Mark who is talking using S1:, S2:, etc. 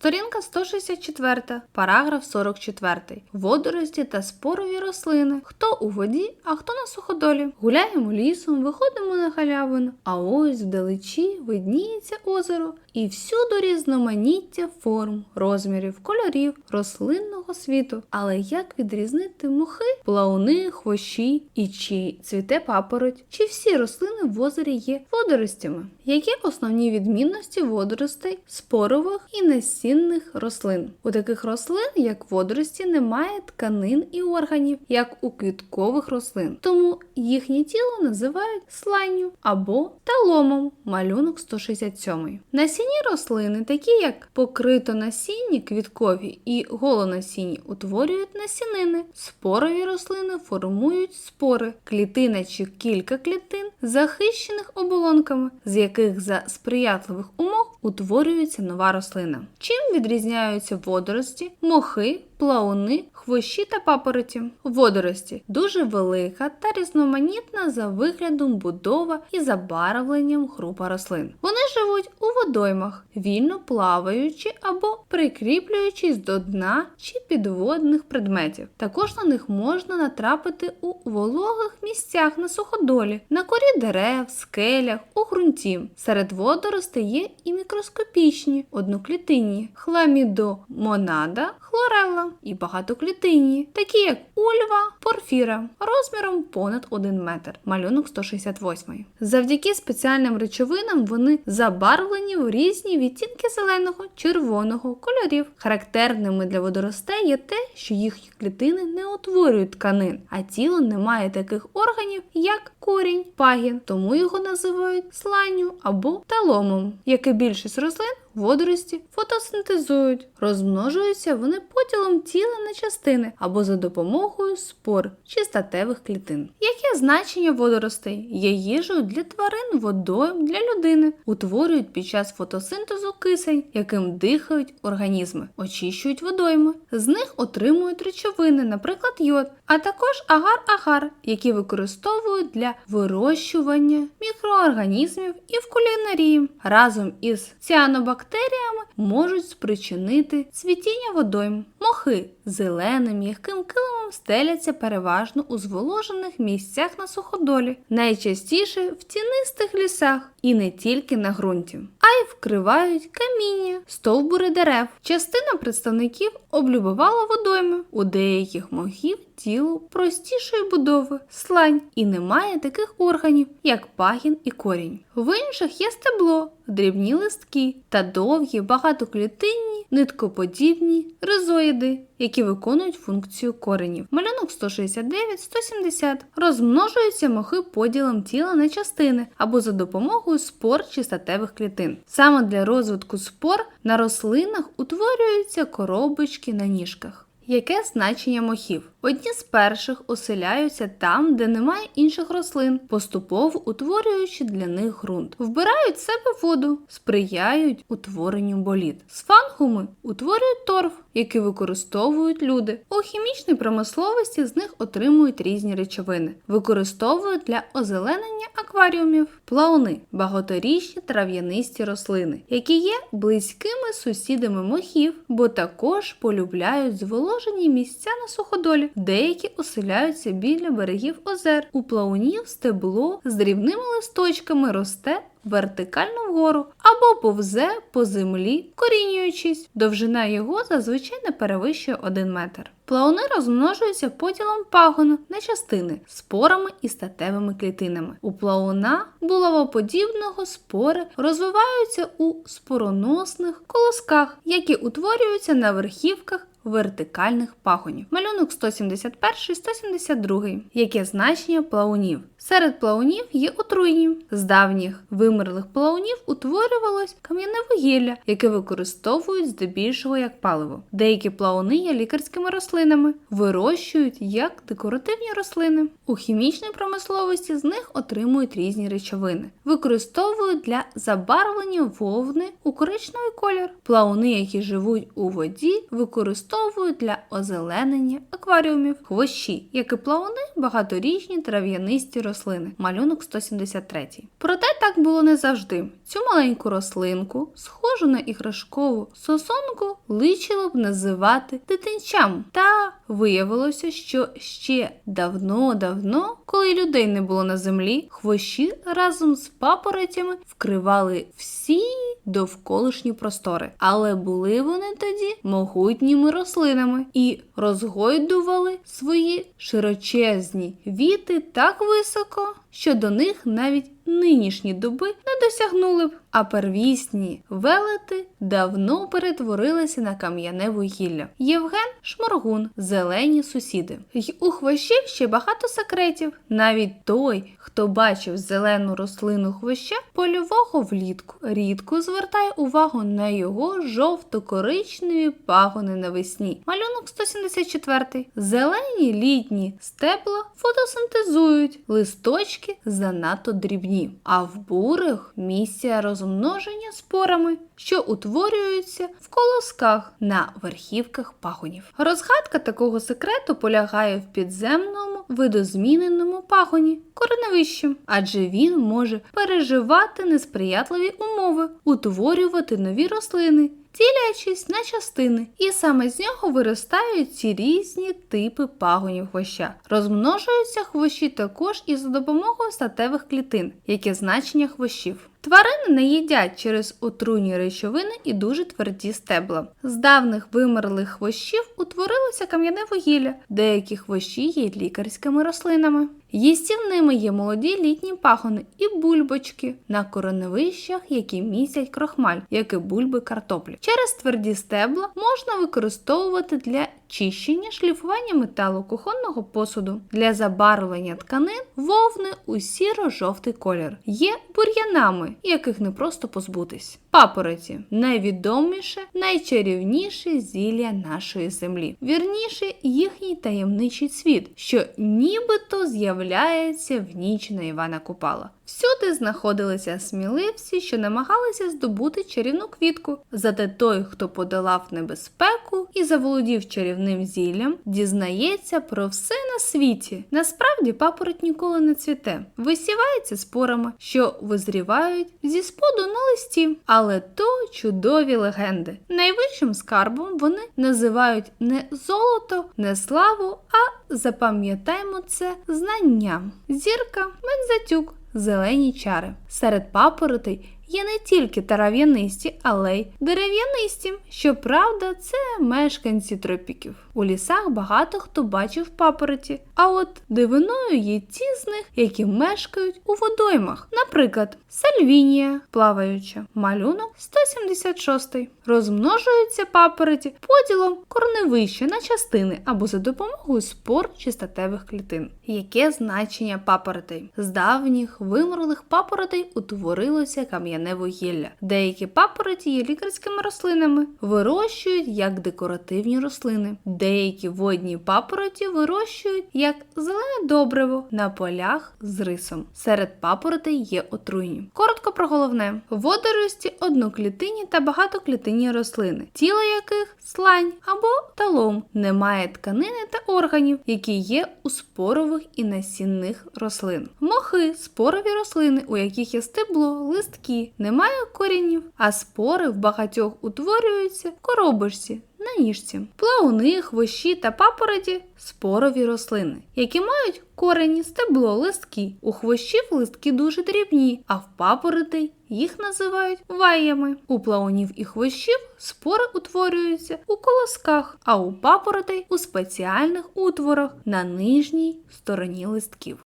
S1: Сторінка 164, параграф 44. Водорості та спорові рослини. Хто у воді, а хто на суходолі. Гуляємо лісом, виходимо на халявину, а ось вдалечі видніється озеро, і всюди різноманіття форм, розмірів, кольорів, рослинного світу. Але як відрізнити мухи, плауни, хвощі і чи цвіте папороть? Чи всі рослини в озері є водоростями? Які основні відмінності водоростей, спорових і насінних рослин? У таких рослин, як водорості, немає тканин і органів, як у квіткових рослин. Тому їхнє тіло називають сланню або таломом. Малюнок 167. Насінні рослини, такі як покритонасінні квіткові і голонасінні, утворюють насінини. Спорові рослини формують спори, клітина чи кілька клітин, захищених оболонками, з яких за сприятливих умов утворюється нова рослина. Чим відрізняються водорості, мохи, плауни, хвощі та папороті. Водорості дуже велика та різноманітна за виглядом будова і забарвленням група рослин. Вони живуть у водоймах, вільно плаваючи або прикріплюючись до дна чи підводних предметів. Також на них можна натрапити у вологих місцях на суходолі, на корі дерев, скелях, у ґрунті. Серед водоростей є і мікроскопічні, одноклітинні, хламідомонада, хлорелла і багатоклітинні, такі як ульва, порфіра, розміром понад 1 метр, малюнок 168. Завдяки спеціальним речовинам вони забарвлені в різні відтінки зеленого, червоного кольорів. Характерними для водоростей є те, що їхні клітини не утворюють тканин, а тіло не має таких органів, як корінь, пагін, тому його називають сланню або таломом, як і більшість рослин. Водорості фотосинтезують, розмножуються вони поділом тіла на частини або за допомогою спор чи статевих клітин. Яке значення водоростей? Є їжею для тварин, водою для людини, утворюють під час фотосинтезу кисень, яким дихають організми, очищують водойми. З них отримують речовини, наприклад, йод, а також агар-агар, які використовують для вирощування мікроорганізмів і в кулінарії. Разом із ціанобактеріями можуть спричинити цвітіння водойм. Мохи зеленим м'яким килимом стеляться переважно у зволожених місцях на суходолі, найчастіше в тінистих лісах і не тільки на ґрунті, а й вкривають каміння, стовбури дерев. Частина представників облюбувала водойми. У деяких мохів тіло простішої будови, слань і немає таких органів, як пагін і корінь. В інших є стебло, дрібні листки та довгі багатоклітинні, ниткоподібні ризоїди, які виконують функцію коренів. Малюнок 169-170 розмножуються мохи поділом тіла на частини або за допомогою спор чи статевих клітин. Саме для розвитку спор на рослинах утворюються коробочки на ніжках. Яке значення мохів? Одні з перших оселяються там, де немає інших рослин, поступово утворюючи для них ґрунт. Вбирають в себе воду, сприяють утворенню боліт. Сфангуми утворюють торф, який використовують люди. У хімічній промисловості з них отримують різні речовини, використовують для озеленення акваріумів, плауни, багаторічні трав'янисті рослини, які є близькими сусідами мохів, бо також полюбляють зволожені місця на суходолі. Деякі оселяються біля берегів озер. У плаунів стебло з дрібними листочками росте вертикально вгору або повзе по землі, корінюючись. Довжина його зазвичай не перевищує 1 метр. Плауни розмножуються поділом пагону на частини спорами і статевими клітинами. У плауна булавоподібного спори розвиваються у спороносних колосках, які утворюються на верхівках вертикальних пагонів. 171-172. Яке значення плаунів? Серед плаунів є отруйні. З давніх вимерлих плаунів утворювалось кам'яне вугілля, яке використовують здебільшого як паливо. Деякі плауни є лікарськими рослинами, вирощують як декоративні рослини. У хімічній промисловості з них отримують різні речовини, використовують для забарвлення вовни у коричневий колір. Плауни, які живуть у воді, використовують для озеленення акваріумів, хвощі, як і плауни, багаторічні трав'янисті рослини. Малюнок 173. Проте так було не завжди. Цю маленьку рослинку, схожу на іграшкову сосонку, личило б називати дитинчам. Та виявилося, що ще давно-давно, коли людей не було на землі, хвощі разом з папоротями вкривали всі довколишні простори. Але були вони тоді могутніми рослинами і розгойдували свої широчезні віти так високо, що до них навіть нинішні дуби не досягнули б, а первісні велети давно перетворилися на кам'яне вугілля. Євген Шморгун, зелені сусіди. Й у хвощів ще багато секретів. Навіть той, хто бачив зелену рослину хвоща польового влітку, рідко звертає увагу на його жовто-коричневі пагони навесні. Малюнок 174. Зелені літні стебла фотосинтезують, листочки занадто дрібні, а в бурих місця розмноження спорами, що утворюються в колосках на верхівках пагонів. Розгадка такого секрету полягає в підземному видозміненому пагоні кореневищі, адже він може переживати несприятливі умови, утворювати нові рослини. Ділячись на частини, і саме з нього виростають ці різні типи пагонів хвоща. Розмножуються хвощі також і за допомогою статевих клітин, яке значення хвощів. Тварини не їдять через отруйні речовини і дуже тверді стебла. З давних вимерлих хвощів утворилося кам'яне вугілля, деякі хвощі є лікарськими рослинами. Їстівними є молоді літні пагони і бульбочки на кореневищах, які містять крохмаль, як і бульби картоплі. Через тверді стебла можна використовувати для чищення, шліфування металу кухонного посуду, для забарвлення тканин, вовни у сіро-жовтий колір. Є бур'янами, яких не просто позбутись. Папороті найвідоміше, найчарівніше зілля нашої землі. Вірніше, їхній таємничий цвіт, що нібито з'являється в ніч на Івана Купала. Всюди знаходилися сміливці, що намагалися здобути чарівну квітку. Зате той, хто подолав небезпеку і заволодів чарівним зіллям, дізнається про все на світі. Насправді папороть ніколи не цвіте, висівається спорами, що визрівають зі споду на листі. Але то чудові легенди. Найвищим скарбом вони називають не золото, не славу, а запам'ятаймо це знанням. Зірка Мензатюк зелені чари. Серед папоротей є не тільки тарав'янисті, але й дерев'янисті. Щоправда, це мешканці тропіків. У лісах багато хто бачив папороті, а от дивиною є ті з них, які мешкають у водоймах. Наприклад, сальвінія плаваюча, малюнок 176. Розмножуються папороті поділом корневища на частини або за допомогою спор чи статевих клітин. Яке значення папоротей? З давніх вимерлих папоротей утворилося кам'яне вугілля. Деякі папороті є лікарськими рослинами, вирощують як декоративні рослини. Деякі водні папороті вирощують як зелене добриво на полях з рисом. Серед папоротей є отруйні. Коротко про головне: водорості одноклітинні та багатоклітинні рослини, тіло яких слань або талом, немає тканини та органів, які є у спорових і насінних рослин. Мохи спорові рослини, у яких є стебло, листки, немає корінів, а спори в багатьох утворюються в коробочці на ніжці. Плауни, хвощі та папороті спорові рослини, які мають корені, стебло, листки. У хвощів листки дуже дрібні, а в папоротей їх називають ваями. У плаунів і хвощів спори утворюються у колосках, а у папоротей у спеціальних утворах на нижній стороні листків.